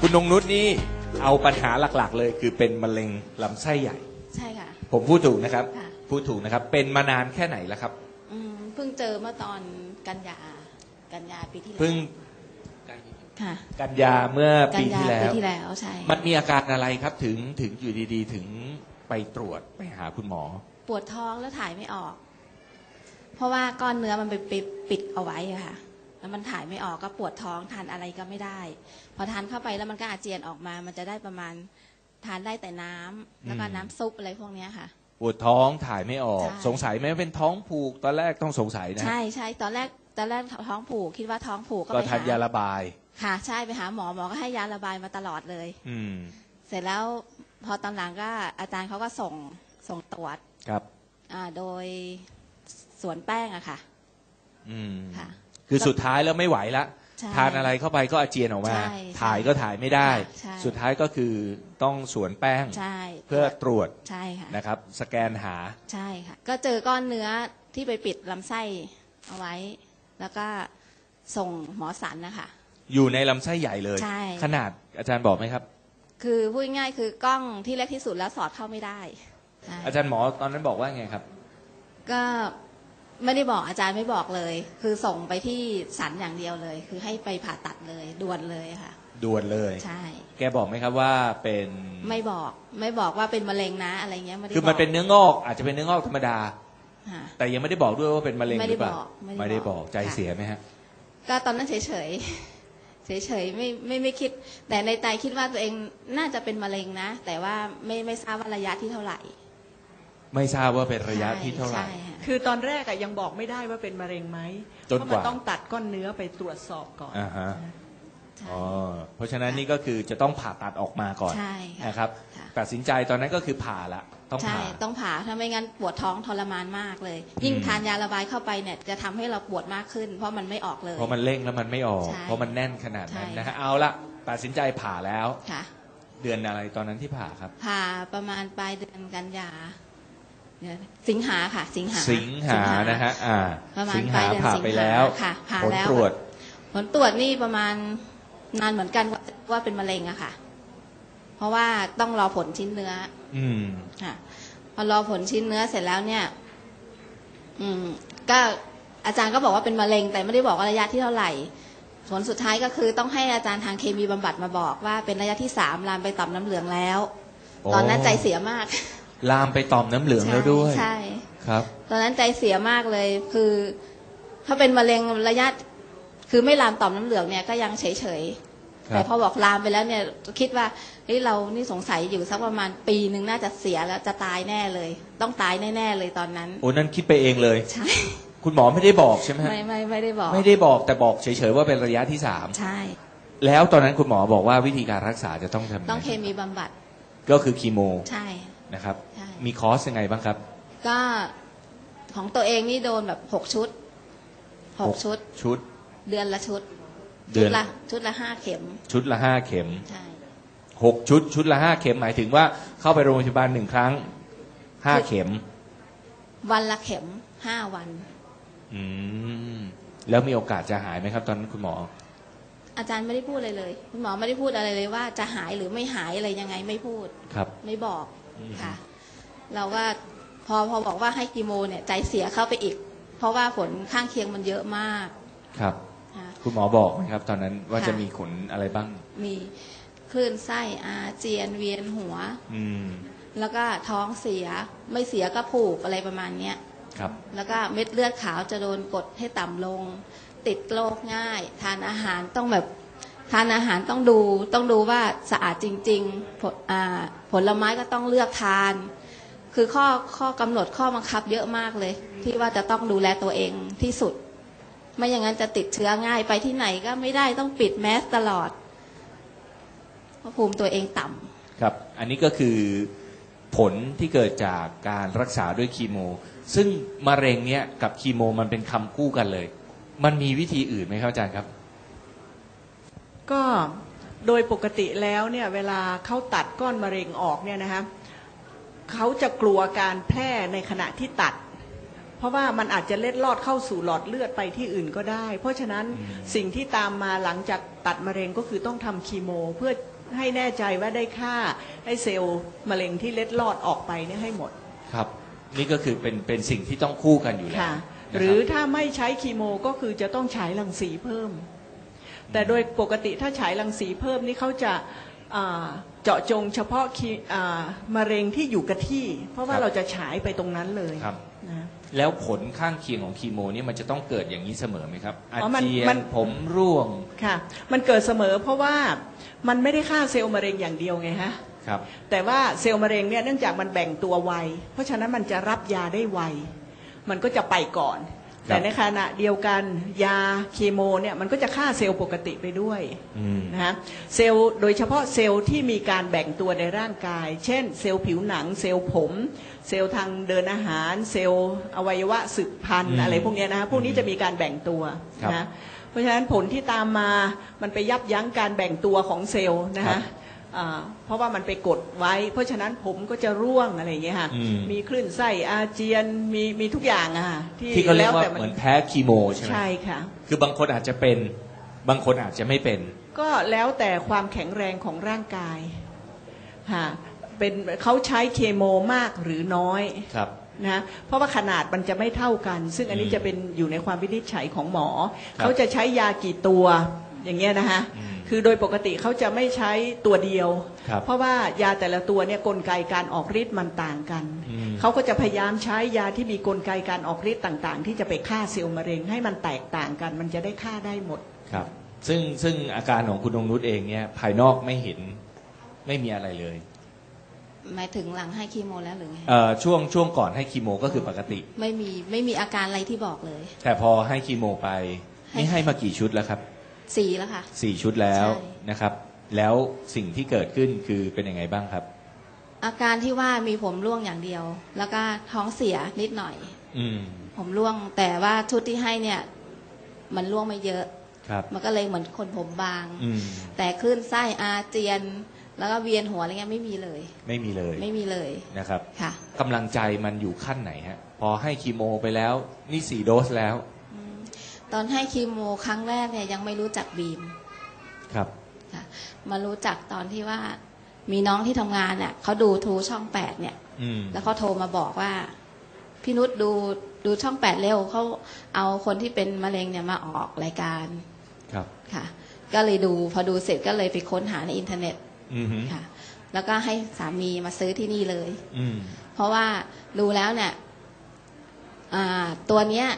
คุณนงนุษนี่เอาปัญหาหลักๆ เลยคือเป็นมะเร็งลำไส้ใหญ่ ใช่ค่ะ ผมพูดถูกนะครับ ค่ะ พูดถูกนะครับ เป็นมานานแค่ไหนแล้วครับ อืมเพิ่งเจอเมื่อตอนกันยา กันยาปีที่แล้วเพิ่งค่ะ กันยาเมื่อกัปียาที่แล้ปีว ที่แล้วใช่ มันมีอาการอะไรครับถึงถึงอยู่ดีๆ ถึงไปตรวจไปหาคุณหมอ ปวดท้องแล้วถ่ายไม่ออก เพราะว่าก้อนเนื้อมันไปปิดปิดเอาไว้อะค่ะ แล้วมันถ่ายไม่ออกก็ปวดท้องทานอะไรก็ไม่ได้ พอทานเข้าไปแล้วมันก็อาเจียนออกมา มันจะได้ประมาณทานได้แต่น้ำแล้วก็อืมน้ำซุปอะไรพวกเนี้ยค่ะปวดท้องถ่ายไม่ออกใช่สงสัยไหมว่าเป็นท้องผูกตอนแรกต้องสงสัยนะใช่ใช่ตอนแรกตอนแรกท้องผูกคิดว่าท้องผูกก็ก็ไปทานหายาระบาย ค่ะ ใช่ไปหาหมอหมอก็ให้ยาระบายมาตลอดเลย อืม เสร็จแล้วพอตอนหลังก็อาจารย์เขาก็ส่งส่งตรวจครับ อ่าโดยสวนแป้งอะค่ะ อืมค่ะ คือสุดท้ายแล้วไม่ไหวละใช่ทานอะไรเข้าไปก็อาเจียนออกมา ใช่ถ่ายก็ถ่ายไม่ได้ ใช่ สุดท้ายก็คือต้องสวนแป้งใช่เพื่อตรวจใช่ค่ะ นะครับ สแกนหา ใช่ค่ะ ก็เจอก้อนเนื้อที่ไปปิดลำไส้เอาไว้ แล้วก็ส่งหมอสันนะคะ อยู่ในลำไส้ใหญ่เลย ใช่ ขนาดอาจารย์บอกไหมครับ คือพูดง่ายๆคือกล้องที่เล็กที่สุดแล้วสอดเข้าไม่ได้ใช่อาจารย์หมอตอนนั้นบอกว่าไงครับ ก็ ไม่ได้บอกอาจารย์ไม่บอกเลย คือส่งไปที่สันอย่างเดียวเลย คือให้ไปผ่าตัดเลยด่วนเลยค่ะ ด่วนเลย ใช่ แกบอกไหมครับว่าเป็นไม่บอกไม่บอกว่าเป็นมะเร็งนะอะไรเงี้ยไม่ได้คือมันบกเป็นเนื้องอก อาจจะเป็นเนื้องอกธรรมดาค่ะแต่ยังไม่ได้บอกด้วยว่าเป็นมะเร็งไม่หได้รือเปล่าบอกไม่ได้ไม่ได้บบออกกใจค่ะเสียไหมฮะ ก็ตอนนั้นเฉยเฉยๆเฉยๆไม่ไม่ไม่คิด แต่ในใจคิดว่าตัวเองน่าจะเป็นมะเร็งนะ แต่ว่าไม่ไม่ทราบว่าระยะที่เท่าไหร่ ไม่ทราบว่าเป็นระยะที่เท่าไหร่ ใช่ค่ะ คือตอนแรกอะยังบอกไม่ได้ว่าเป็นมะเร็งไหมจนเพราะกมันว่าต้องตัดก้อนเนื้อไปตรวจสอบก่อน อ่าฮะใช่ อ๋อเพราะฉะนั้นนี่ก็คือจะต้องผ่าตัดออกมาก่อนใช่ค่ะนะครับค่ะ ตัดสินใจตอนนั้นก็คือผ่าละ ต้องใช่ผ่า ต้องผ่าถ้าไม่งั้นปวดท้องทรมานมากเลย ยิ่งอืม ทานยาระบายเข้าไปเนี่ยจะทำให้เราปวดมากขึ้น เพราะมันไม่ออกเลย เพราะมันเร่งแล้วมันไม่ออก ใช่เพราะมันแน่นขนาดนั้นใช่ นะฮะเอาละตัดสินใจผ่าแล้ว ค่ะเดือนอะไรตอนนั้นที่ผ่าครับ ผ่าประมาณปลายเดือนกันยาเดือน สิงหาค่ะ สิงหาสิงหานะฮะอ่าประมาณสิงปลาหายเดือนผ่าสิงไปหาแล้วค่ะผ่าผลแล้วตรวจ ผลตรวจนี่ประมาณนานเหมือนกันว่าว่าเป็นมะเร็งอะค่ะ เพราะว่าต้องรอผลชิ้นเนื้อ อืมค่ะพอรอผลชิ้นเนื้อเสร็จแล้วเนี่ย อืม ก็อาจารย์ก็บอกว่าเป็นมะเร็ง แต่ไม่ได้บอกว่าระยะที่เท่าไหร่ ผลสุดท้ายก็คือต้องให้อาจารย์ทางเคมีบำบัดมาบอกว่าเป็นระยะที่สามลามไปต่อมน้ำเหลืองแล้วโอ้ตอนนั้นใจเสียมาก ลามไปต่อมน้ำเหลืองแล้วด้วยใช่ครับ ตอนนั้นใจเสียมากเลย คือถ้าเป็นมะเร็งระยะ คือไม่ลามต่อมน้ำเหลืองเนี่ยก็ยังเฉยเฉยๆครับแต่พอบอกลามไปแล้วเนี่ย คิดว่าเฮ้ยเรานี่สงสัยอยู่สักประมาณปีหนึ่งน่าจะเสียแล้วจะตายแน่เลย ต้องตายแน่ๆเลยตอนนั้น โอ้นั่นคิดไปเองเลยใช่คุณหมอไม่ได้บอกใช่ไหมฮะไม่ไม่ไม่ได้บอก ไม่ได้บอกแต่บอกเฉยๆว่าเป็นระยะที่สามใช่ แล้วตอนนั้นคุณหมอบอกว่าวิธีการรักษาจะต้องทำยังไงต้องเคมีบำบัด ก็คือคีโม ใช่ นะครับ ใช่ มีคอร์สยังไงบ้างครับ ก็ของตัวเองนี่โดนแบบหกชุดหกชุด ชุด เดือนละชุด เดือนชุละชุดละห้าเข็มชุดละห้าเข็มใช่ หกชุด ชุดละห้าเข็มหมายถึงว่าเข้าไปโรงพยาบาลหนึ่งครั้งห้าเข็ม วันละเข็มห้าวัน อืมแล้วมีโอกาสจะหายไหมครับ ตอนนั้นคุณหมอ อาจารย์ไม่ได้พูดอะไรเลยคุณหมอไม่ได้พูดอะไรเลยว่าจะหายหรือไม่หายอะไรยังไงไม่พูด ครับ ไม่บอกอืม ค่ะ เราก็พอพอบอกว่าให้กีโมเนี่ยใจเสียเข้าไปอีก เพราะว่าผลข้างเคียงมันเยอะมากครับ ค่ะ คุณหมอบอกไหมครับ ตอนนั้นว่าค่ะ จะมีผลอะไรบ้าง มีคลื่นไส้อาเจียนเวียนหัว อืมแล้วก็ท้องเสียไม่เสียก็ผูกอะไรประมาณเนี้ย ครับ แล้วก็เม็ดเลือดขาวจะโดนกดให้ต่ำลง ติดโรคง่าย ทานอาหารต้องแบบ ทานอาหารต้องดูต้องดูว่าสะอาดจริงๆผลผลไม้ก็ต้องเลือกทาน คือข้อข้อกำหนดข้อบังคับเยอะมากเลย ที่ว่าจะต้องดูแลตัวเองที่สุด ไม่อย่างนั้นจะติดเชื้อง่ายไปที่ไหนก็ไม่ได้ต้องปิดแมสตลอดเพราะภูมิตัวเองต่ำครับ อันนี้ก็คือผลที่เกิดจากการรักษาด้วยคีโม ซึ่งมะเร็งเนี้ยกับคีโมมันเป็นคำคู่กันเลย มันมีวิธีอื่นไหมครับอาจารย์ครับ ก็โดยปกติแล้วเนี่ยเวลาเขาตัดก้อนมะเร็งออกเนี่ยนะคะเขาจะกลัวการแพร่ในขณะที่ตัด เพราะว่ามันอาจจะเล็ดลอดเข้าสู่หลอดเลือดไปที่อื่นก็ได้ เพราะฉะนั้นอืมสิ่งที่ตามมาหลังจากตัดมะเร็งก็คือต้องทำคีโม เพื่อให้แน่ใจว่าได้ฆ่าให้เซลล์มะเร็งที่เล็ดลอดออกไปเนี่ยให้หมดครับ นี่ก็คือเป็นเป็นสิ่งที่ต้องคู่กันอยู่แล้วค่ะนะคบหรือถ้าไม่ใช้คีโมก็คือจะต้องฉายรังสีเพิ่ม แต่โดยปกติถ้าฉายรังสีเพิ่มนี่เขาจะอ่าเจาะจงเฉพาะคีอ่ามะเร็งที่อยู่กับที่ เพราะว่าเราจะฉายไปตรงนั้นเลยครับ นะแล้วผลข้างเคียงของคีโมนี่มันจะต้องเกิดอย่างนี้เสมอไหมครับอาอ๋อมันเจียมันนผมร่วงค่ะ มันเกิดเสมอเพราะว่ามันไม่ได้ฆ่าเซลล์มะเร็งอย่างเดียวไงฮะ ครับ แต่ว่าเซลล์มะเร็งเนี่ยเนื่องจากมันแบ่งตัวไว เพราะฉะนั้นมันจะรับยาได้ไว มันก็จะไปก่อนครับ แต่ในขณะเดียวกันยาเคโมเนี่ยมันก็จะฆ่าเซลล์ปกติไปด้วยอืม นะฮะเซลล์โดยเฉพาะเซลล์ที่มีการแบ่งตัวในร่างกาย เช่น เซลล์ผิวหนัง เซลล์ผม เซลล์ทางเดินอาหาร เซลล์อวัยวะสืบพันอืธุ์มอะไรพวกเนี้ยนะฮะพวกนี้จะมีการแบ่งตัวครับนะเพราะฉะนั้นผลที่ตามมามันไปยับยั้งการแบ่งตัวของเซลล์นะครัฮะ บ อ่าเพราะว่ามันไปกดไว้ เพราะฉะนั้นผมก็จะร่วงอะไรอย่างเงี้ยค่ะอืม มีคลื่นไส้อาเจียนมีมีทุกอย่างอะค่ะที่เขาเรียกว่าแต่เหมือนแพ้คีโมใช่ไหมใช่ค่ะ คือบางคนอาจจะเป็น บางคนอาจจะไม่เป็น ก็แล้วแต่ความแข็งแรงของร่างกายฮะเป็นเขาใช้เคโมมากหรือน้อยครับ นะเพราะว่าขนาดมันจะไม่เท่ากัน ซึ่งอันนี้อืมจะเป็นอยู่ในความวินิจฉัยของหมอ ครับเขาจะใช้ยากี่ตัวอย่างเงี้ยนะคะอืม คือโดยปกติเขาจะไม่ใช้ตัวเดียว ครับเพราะว่ายาแต่ละตัวเนี่ยกลไกการออกฤทธิ์มันต่างกัน อืม เขาก็จะพยายามใช้ยาที่มีกลไกการออกฤทธิ์ต่างๆ ที่จะไปฆ่าเซลล์มะเร็งให้มันแตกต่างกัน มันจะได้ฆ่าได้หมด ครับ ซึ่งซึ่งอาการของคุณนงนุชเองเนี่ย ภายนอกไม่เห็นไม่มีอะไรเลยหมายถึงหลังให้คีโมแล้วหรือไงเอ่อช่วงช่วงก่อนให้คีโมก็คือปกติ ไม่มีไม่มีอาการอะไรที่บอกเลย แต่พอให้คีโมไปให้นี่ให้มากี่ชุดแล้วครับ สีแล้วค่ะ สี่ชุดแล้วใช่ นะครับ แล้วสิ่งที่เกิดขึ้นคือเป็นยังไงบ้างครับ อาการที่ว่ามีผมร่วงอย่างเดียว แล้วก็ท้องเสียนิดหน่อย อืมผมร่วง แต่ว่าชุดที่ให้เนี่ย มันร่วงไม่เยอะ ครับ มันก็เลยเหมือนคนผมบาง อืมแต่คลื่นไส้อาเจียน แล้วก็เวียนหัวอะไรเงี้ยไม่มีเลย ไม่มีเลยไม่มีเลยนะครับค่ะ กำลังใจมันอยู่ขั้นไหนฮะ พอให้คีโมไปแล้ว นี่สี่โดสแล้วอืม ตอนให้คีโมครั้งแรกเนี่ยยังไม่รู้จักบีมครับค่ะมารู้จักตอนที่ว่ามีน้องที่ทำงานเนี่ยเขาดูทูช่องแปดเนี่ย อืมแล้วเขาโทรมาบอกว่า พี่นุชดูดูช่องแปดเร็วเขาเอาคนที่เป็นมะเร็งเนี่ยมาออกรายการครับ ค่ะ ก็เลยดูพอดูเสร็จก็เลยไปค้นหาในอินเทอร์เน็ตอืมฮึค่ะ แล้วก็ให้สามีมาซื้อที่นี่เลย อืมเพราะว่าดูแล้วเนี่ยอ่าตัวเนี้ย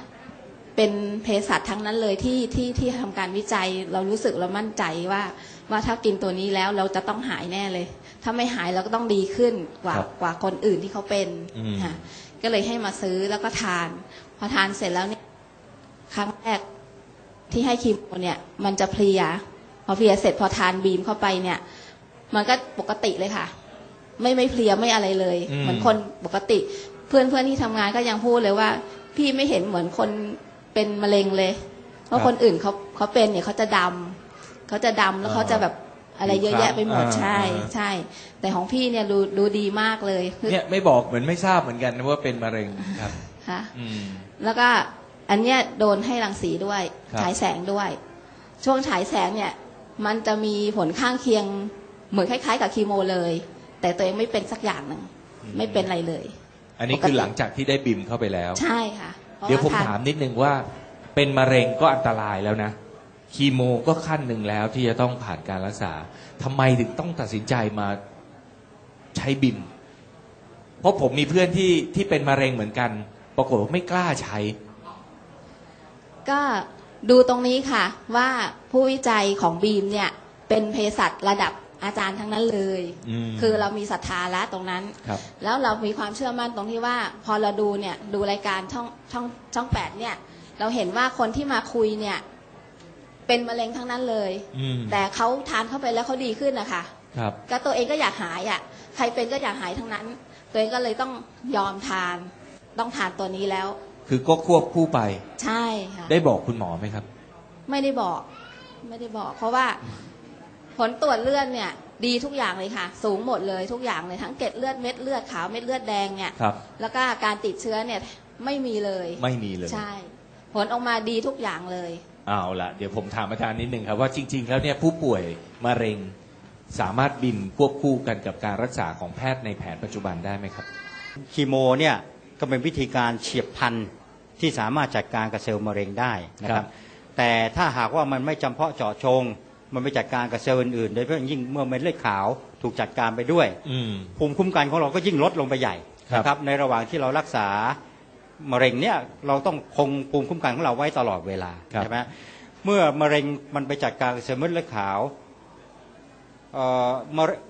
เป็นเภสัชทั้งนั้นเลยที่ที่ที่ทำการวิจัยเรารู้สึกเรามั่นใจว่า ว่าถ้ากินตัวนี้แล้วเราจะต้องหายแน่เลย ถ้าไม่หายเราก็ต้องดีขึ้นกว่าครับกว่าคนอื่นที่เขาเป็นอืม ค่ะก็เลยให้มาซื้อแล้วก็ทาน พอทานเสร็จแล้วเนี่ยครั้งแรกที่ให้คีโมเนี่ย มันจะเพลีย พอเพลียเสร็จพอทานบีมเข้าไปเนี่ย มันก็ปกติเลยค่ะ ไม่ไม่เพลียไม่อะไรเลย อืม เหมือนคนปกติ เพื่อนเพื่อนที่ทำงานก็ยังพูดเลยว่า พี่ไม่เห็นเหมือนคน เป็นมะเร็งเลย เพราะคนอื่นเขาเขาเป็นเนี่ยเขาจะดำเขาจะดำแล้วเขาจะแบบอะไรเยอะแยะไปหมดใช่ใช่ แต่ของพี่เนี่ยดูดูดีมากเลยคือเนี่ยไม่บอกเหมือนไม่ทราบเหมือนกันนะว่าเป็นมะเร็งครับค่ะอืมแล้วก็อันเนี้ยโดนให้รังสีด้วยครับฉายแสงด้วย ช่วงฉายแสงเนี่ย มันจะมีผลข้างเคียงเหมือนคล้าย ๆ กับคีโมเลย แต่ตัวเองไม่เป็นสักอย่างหนึ่งไม่เป็นอะไรเลย อันนี้คือหลังจากที่ได้บิมเข้าไปแล้ว ใช่ค่ะพระ เดี๋ยวผมทนถามนิดนึงว่า เป็นมะเร็งก็อันตรายแล้วนะคีโมก็ขั้นหนึ่งแล้วที่จะต้องผ่านการรักษาทำไมถึงต้องตัดสินใจมาใช้บิมเพราะผมมีเพื่อนที่ที่เป็นมะเร็งเหมือนกัน ปรากฏว่าไม่กล้าใช้ ก็ดูตรงนี้ค่ะ ว่าผู้วิจัยของบีมเนี่ย เป็นเภสัชระดับ อาจารย์ทั้งนั้นเลย อืมคือเรามีศรัทธาละตรงนั้น ครับแล้วเรามีความเชื่อมั่นตรงที่ว่า พอเราดูเนี่ยดูรายการช่องช่องช่องแปดเนี่ย เราเห็นว่าคนที่มาคุยเนี่ย เป็นมะเร็งทั้งนั้นเลย อืมแต่เขาทานเข้าไปแล้วเขาดีขึ้นนะคะครับ ก็ตัวเองก็อยากหายอะ่ะ ใครเป็นก็อยากหายทั้งนั้น ตัวเองก็เลยต้องยอมทาน ต้องทานตัวนี้แล้ว คือก็ควบคู่ไปใช่ค่ะ ได้บอกคุณหมอไหมครับ ไม่ได้บอก ไม่ได้บอก เพราะว่า ผลตรวจเลือดเนี่ยดีทุกอย่างเลยค่ะ สูงหมดเลยทุกอย่างเลยทั้งเกล็ดเลือดเม็ดเลือดขาวเม็ดเลือดแดงเนี่ยครับ แล้วก็การติดเชื้อเนี่ยไม่มีเลยไม่มีเลย ใช่ ผลออกมาดีทุกอย่างเลย เอาละเดี๋ยวผมถามอาจารย์นิดหนึ่งครับว่าจริง ๆ แล้วเนี่ยผู้ป่วยมะเร็งสามารถบินควบคู่กันกับการรักษาของแพทย์ในแผนปัจจุบันได้ไหมครับ คีโมเนี่ยก็เป็นวิธีการเฉียบพลันที่สามารถจัดการกับเซลล์มะเร็งได้นะคครัรับบแต่ถ้าหากว่ามันไม่จำเพาะเจาะจง มันไปจัดการกับเซลล์อื่นๆโดยเฉพาะอย่างยิ่งเมื่อเม็ดเลือดขาวถูกจัดการไปด้วยอืม ภูมิคุ้มกันของเราก็ยิ่งลดลงไปใหญ่ครับนะครับ ในระหว่างที่เรารักษามะเร็งเนี่ยเราต้องคงภูมิคุ้มกันของเราไว้ตลอดเวลาครับ ใช่ไหมเมื่อมะเร็งมันไปจัดการกับเซลล์เม็ดเลือดขาวเอ่อมะเร็ง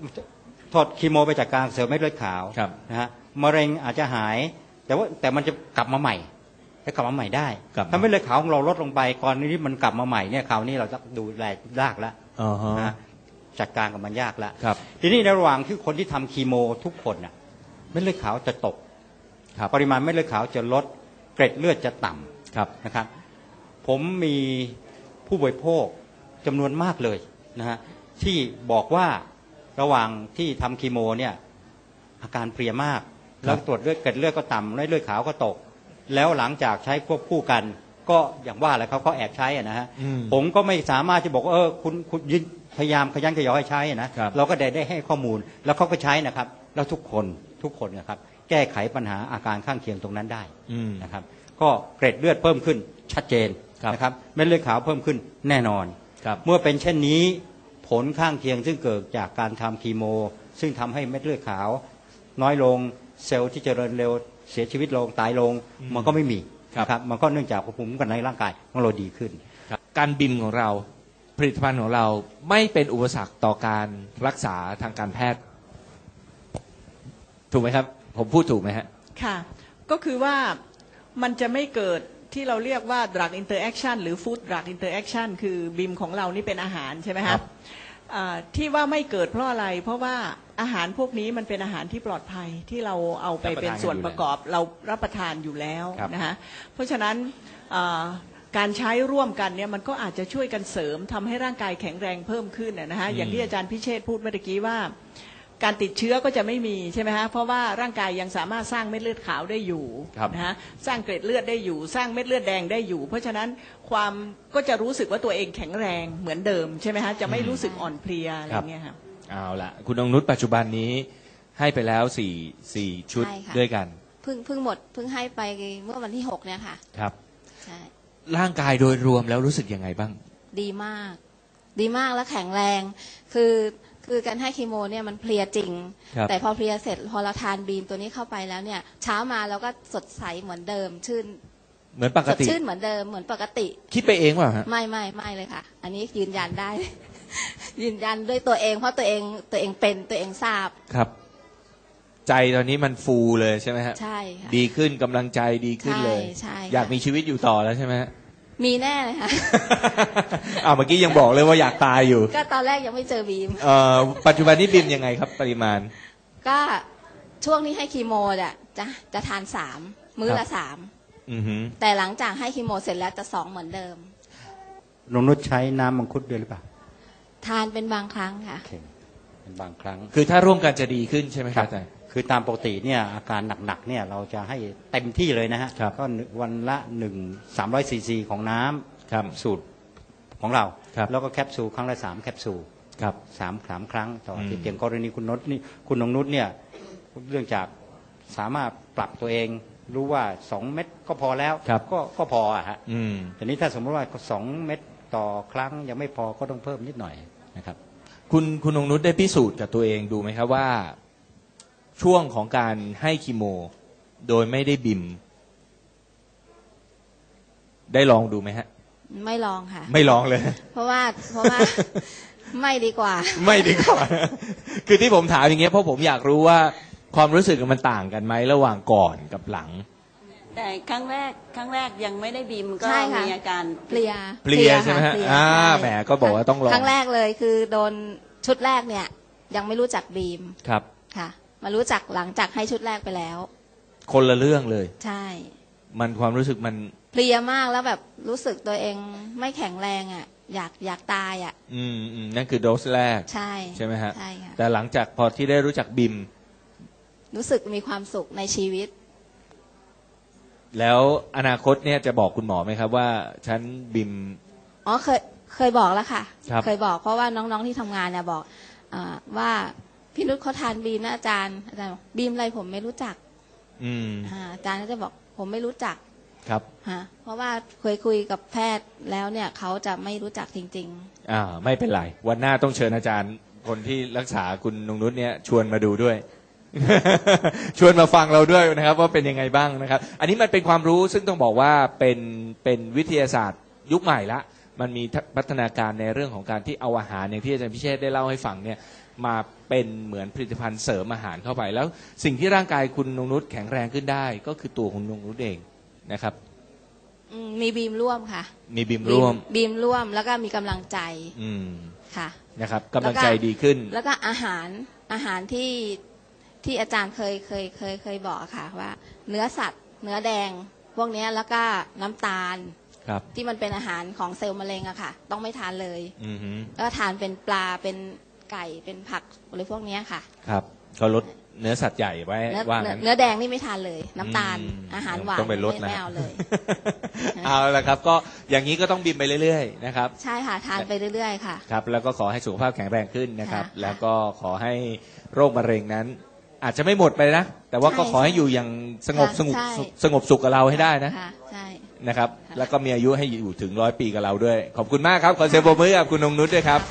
ถอดคีโมไปจัดการกับเซลล์เม็ดเลือดขาว ครับ นะฮะมะเร็งอาจจะหาย แต่ว่าแต่มันจะกลับมาใหม่ จะกลับมาใหม่ได้กลับมาถ้าเม็ดเลือดขาวของเราลดลงไปก่อนนี้มันกลับมาใหม่เนี่ยคราวนี้เราจะดูแลยากแล้วอ๋อฮะนะจัดการกับมันยากแล้วครับทีนี้ในระหว่างที่คนที่ทำคีโมทุกคนน่ะเม็ดเลือดขาวจะตกครับปริมาณเม็ดเลือดขาวจะลดเกร็ดเลือดจะต่ำครับนะครับ ผมมีผู้บริโภคจำนวนมากเลยนะฮะที่บอกว่าระหว่างที่ทำคีโมเนี่ยอาการเพลียมากแล้วตรวจเลือดเกร็ดเลือดก็ต่ำและเลือดขาวก็ตก แล้วหลังจากใช้ควบคู่กัน ก็อย่างว่าแหละเขาเขาแอบใช้อะนะฮะอืมผมก็ไม่สามารถจะบอกว่าเออคุณคุณยินพยายามขยันขยอให้ใช้อะนะครับ เราก็ได้ได้ให้ข้อมูลแล้วเขาก็ใช้นะครับ แล้วทุกคนทุกคนนะครับ แก้ไขปัญหาอาการข้างเคียงตรงนั้นได้ อืม นะครับก็เกร็ดเลือดเพิ่มขึ้นชัดเจนครับนะครับเม็ดเลือดขาวเพิ่มขึ้นแน่นอน ครับ เมื่อเป็นเช่นนี้ผลข้างเคียงซึ่งเกิดจากการทำคีโม ซึ่งทำให้เม็ดเลือดขาว น้อยลงเซลล์ที่เจริญเร็ว เสียชีวิตลงตายลงอืมมันก็ไม่มีครับนะครับมันก็เนื่องจากภูมิคุ้มกันในร่างกายของเราดีขึ้นครับการบิมของเราผลิตภัณฑ์ของเราไม่เป็นอุปสรรคต่อการรักษาทางการแพทย์ ถูกไหมครับ ผมพูดถูกไหมฮะค่ะ ก็คือว่ามันจะไม่เกิดที่เราเรียกว่า drug interaction หรือ food drug interaction คือบิมของเรานี่เป็นอาหารใช่ไหมครัคะบอ่าที่ว่าไม่เกิดเพราะอะไร เพราะว่า อาหารพวกนี้มันเป็นอาหารที่ปลอดภัยที่เราเอาไปเป็นส่วนประกอบเรารับประทานอยู่แล้วครับนะคะเพราะฉะนั้นอ่าการใช้ร่วมกันเนี่ยมันก็อาจจะช่วยกันเสริมทำให้ร่างกายแข็งแรงเพิ่มขึ้นนะนะคะอย่างที่อาจารย์พิเชษฐ์พูดเมื่อกี้ว่า การติดเชื้อก็จะไม่มีใช่ไหมฮะเพราะว่าร่างกายยังสามารถสร้างเม็ดเลือดขาวได้อยู่ครับนะฮะสร้างเกล็ดเลือดได้อยู่ สร้างเม็ดเลือดแดงได้อยู่ เพราะฉะนั้นความก็จะรู้สึกว่าตัวเองแข็งแรงเหมือนเดิมใช่ไหมฮะจะไม่รู้สึกอ่อนเพลียอะไรเงี้ยค่ะ เอาละคุณองนุชปัจจุบันนี้ให้ไปแล้วสี่สี่ชุดใช่ค่ะ ด้วยกันเพิ่งเพิ่งหมดเพิ่งให้ไปเมื่อวันที่หกเนี่ยค่ะครับ ใช่ร่างกายโดยรวมแล้วรู้สึกยังไงบ้าง ดีมาก ดีมากและแข็งแรง คือคือการให้คีโมเนี่ยมันเพลียจริง ครับ แต่พอเพลียเสร็จพอเราทานบีมตัวนี้เข้าไปแล้วเนี่ย เช้ามาเราก็สดใสเหมือนเดิม ชื่นเหมือนปกสดติ ชื่นเหมือนเดิมเหมือนปกติ คิดไปเองเปล่าฮะ ไม่ไม่ไม่เลยค่ะ อันนี้ยืนยันได้ ยืนยันด้วยตัวเองเพราะตัวเองตัวเองเป็นตัวเองทราบครับ ใจตอนนี้มันฟูเลยใช่ไหมฮะใช่ค่ะ ดีขึ้นกำลังใจดีขึ้นเลย ใช่ใช่ค่ะ อยากมีชีวิตอยู่ต่อแล้วใช่ไหมฮะ มีแน่เลยค่ะ อ้าวเมื่อกี้ยังบอกเลยว่าอยากตายอยู่ก็ตอนแรกยังไม่เจอบีม เอ่อปัจจุบันนี้บิมยังไงครับ ปริมาณ ก็ช่วงนี้ให้คีโมเนี่ยจะจะทานสามมื้อครัละบสามอือหือแต่หลังจากให้คีโมเสร็จแล้วจะสองเหมือนเดิมนงนุชใช้น้ำมังคุดด้วยหรือเปล่า ทานเป็นบางครั้งค่ะ โอเคเป็นบางครั้ง คือถ้าร่วมกันจะดีขึ้นใช่ไหมครับอาจารย์ คือตามปกติเนี่ยอาการหนักๆเนี่ยเราจะให้เต็มที่เลยนะฮะครับ ก็วันละหนึ่งสามร้อยซีซีของน้ำครับ สูตรของเรา ครับ แล้วก็แคปซูลครั้งละสามแคปซูล ครับ สามสามครั้งต่ออาทิตอืย์มอย่างกรณีคุณนชนี่คุณนงนุชเนี่ยเรื่องจากสามารถปรับตัวเอง รู้ว่าสองเม็ดก็พอแล้วครับ ก็ก็พออะฮะอืมแต่นี้ถ้าสมมติว่าสองเม็ด ต่อครั้งยังไม่พอก็ต้องเพิ่มนิดหน่อยนะครับ คุณคุณองนุชได้พิสูจน์กับตัวเองดูไหมครับว่าช่วงของการให้คีโม โดยไม่ได้บิม ได้ลองดูไหมฮะ ไม่ลองค่ะ ไม่ลองเลย เพราะว่าเพราะว่า ไม่ดีกว่า ไม่ดีกว่า คือที่ผมถามอย่างเงี้ยเพราะผมอยากรู้ว่าความรู้สึกมันต่างกันไหมระหว่างก่อนกับหลัง แต่ครั้งแรกครั้งแรกยังไม่ได้บีมก็ใช่ค่ะ มีอาการ เพลียเพลียใช่ไหมฮะเพลียอ่าใช่แหมก็บอกว่าต้องลอง ครั้งแรกเลยคือโดนชุดแรกเนี่ย ยังไม่รู้จักบีมครับ ค่ะ มารู้จักหลังจากให้ชุดแรกไปแล้ว คนละเรื่องเลย ใช่ มันความรู้สึกมัน เพลียมากแล้วแบบรู้สึกตัวเองไม่แข็งแรงอะ่ะ อยากอยากตายอะ อืมอืมนั่นคือโดสแรก ใช่ใช่ไหมฮะ ใช่ค่ะแต่หลังจากพอที่ได้รู้จักบิม รู้สึกมีความสุขในชีวิต แล้วอนาคตเนี่ยจะบอกคุณหมอไหมครับว่าฉันบิม อ๋อเคยเคยบอกแล้วค่ะ ครับ เคยบอกเพราะว่าน้องๆที่ทำงานเนี่ยบอกอาว่าพี่นุชเขาทานบีมนะอาจารย์อาจารย์บอกบีมอะไรผมไม่รู้จักอืมอ่าอาจารย์ก็จะบอกผมไม่รู้จักครับฮะเพราะว่าเคยคุยกับแพทย์แล้วเนี่ยเขาจะไม่รู้จักจริง อ่าไม่เป็นไร วันหน้าต้องเชิญอาจารย์ คนที่รักษาคุณนงนุชเนี่ยชวนมาดูด้วย ชวนมาฟังเราด้วยนะครับ ว่าเป็นยังไงบ้างนะครับ อันนี้มันเป็นความรู้ซึ่งต้องบอกว่าเป็นเป็นวิทยาศาสตร์ยุคใหม่ละมันมีพัฒนาการในเรื่องของการที่เอาอาหารอย่างที่อาจารย์พิเชษได้เล่าให้ฟังเนี่ยมาเป็นเหมือนผลิตภัณฑ์เสริมอาหารเข้าไป แล้วสิ่งที่ร่างกายคุณนงนุชแข็งแรงขึ้นได้ ก็คือตัวคุณนงนุชเองนะครับๆอืมมีบีมร่วมค่ะ มีบิมร่วม บีมร่วมแล้วก็มีกำลังใจอืมค่ะนะครับกำลังใจดีขึ้น แล้วก็อาหารอาหารที่ ที่อาจารย์เคยเคยเคยเคยบอกอะค่ะว่า เนื้อสัตว์เนื้อแดง พวกเนี้ยแล้วก็น้ำตาล ครับที่มันเป็นอาหารของเซลล์มะเร็งอะค่ะ ต้องไม่ทานเลย อือฮึก็ทานเป็นปลาเป็นไก่เป็นผักอะไรพวกเนี้ยค่ะ ครับก็ลดเนื้อสัตว์ใหญ่ไว้เนื้อว่าเนื้องั้น เนื้อแดงนี่ไม่ทานเลย น้ำตาลมอาหารหวานต้องไปลดไม่นะ ไม่เอาเลย เอาละครับ ก็อย่างนี้ก็ต้องบินไปเรื่อยๆนะครับ ใช่ค่ะ ทานไปเรื่อยๆค่ะ ครับ แล้วก็ขอให้สุขภาพแข็งแรงขึ้นนะครับ ค่ะ แล้วก็ขอให้โรคมะเร็งนั้น อาจจะไม่หมดไปนะ แต่ว่าก็ใช่ขอให้อยู่อย่างสงบค่ะสงบใช่สงบสุขกับเราให้ได้นะค่ะใช่นะครับค่ะแล้วก็มีอายุให้อยู่ถึงร้อยปีกับเราด้วย ขอบคุณมากครับ ขอเสียงปรบมือกับคุณนงนุชด้วยครับ